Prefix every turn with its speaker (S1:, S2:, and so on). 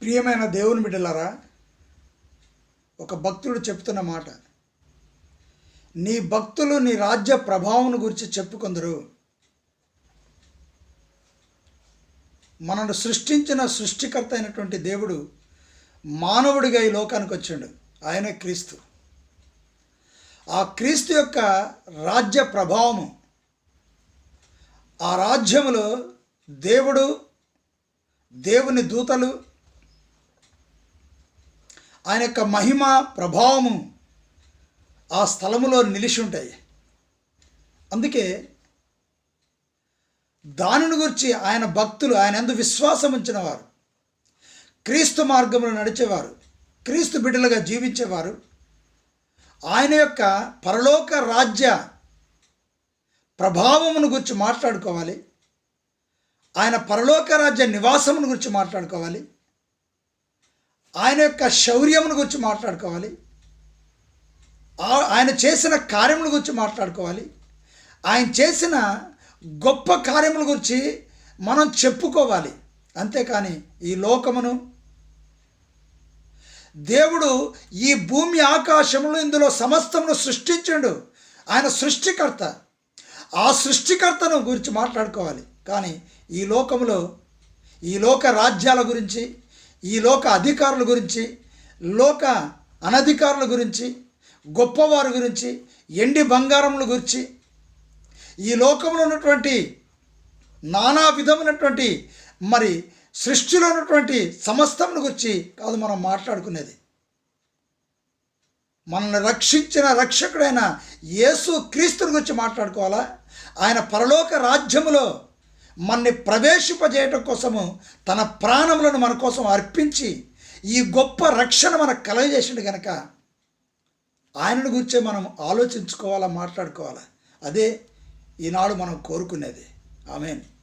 S1: ప్రియమైన దేవుని బిడ్డలారా ఒక భక్తుడు చెప్తున్న మాట. నీ భక్తులు నీ రాజ్య ప్రభావం గురించి చెప్పుకుందరు. మనను సృష్టించిన సృష్టికర్త అయినటువంటి దేవుడు మానవుడిగా ఈ లోకానికి వచ్చాడు. ఆయన క్రీస్తు. ఆ క్రీస్తు యొక్క రాజ్య ప్రభావము ఆ రాజ్యములో దేవుడు దేవుని దూతలు ఆయన యొక్క మహిమ ప్రభావము ఆ స్థలములో నిలిచి ఉంటాయి అందుకే దానిని గురించి ఆయన భక్తులు ఆయన ఎందు విశ్వాసం ఉంచిన వారు క్రీస్తు మార్గంలో నడిచేవారు. క్రీస్తు బిడ్డలుగా జీవించేవారు. ఆయన యొక్క పరలోక రాజ్య ప్రభావమును గురించి మాట్లాడుకోవాలి. ఆయన పరలోక రాజ్య నివాసమును గురించి మాట్లాడుకోవాలి. ఆయన యొక్క శౌర్యమును గురించి మాట్లాడుకోవాలి. ఆ- ఆయన చేసిన కార్యముల గురించి మాట్లాడుకోవాలి. ఆయన చేసిన గొప్ప కార్యముల గురించి మనం చెప్పుకోవాలి. అంతేకాని ఈ లోకమును. దేవుడు ఈ భూమి ఆకాశములు ఇందులో సమస్తమును సృష్టించాడు. ఆయన సృష్టికర్త. ఆ సృష్టికర్తను గురించి మాట్లాడుకోవాలి. కానీ ఈ లోకములో ఈ లోక రాజ్యాల గురించి ఈ లోక అధికారుల గురించి లోక అనధికారుల గురించి గొప్పవారి గురించి ఎండి బంగారముల గురించి ఈ లోకంలో ఉన్నటువంటి నానా విధమైనటువంటి మరి సృష్టిలో ఉన్నటువంటి సమస్తమును గురించి కాదు మనం మాట్లాడుకునేది. మనల్ని రక్షించిన రక్షకుడైన యేసు క్రీస్తుని గురించి మాట్లాడుకోవాలా? ఆయన పరలోక రాజ్యములో మనని ప్రవేశింపజేయటం కోసము తన ప్రాణములను మన కోసం అర్పించి ఈ గొప్ప రక్షణ మనకు కలగజేసిండు కనుక ఆయనను గురించే మనం ఆలోచించుకోవాలా మాట్లాడుకోవాలా? అదే ఈనాడు మనం కోరుకునేది. ఆమెను.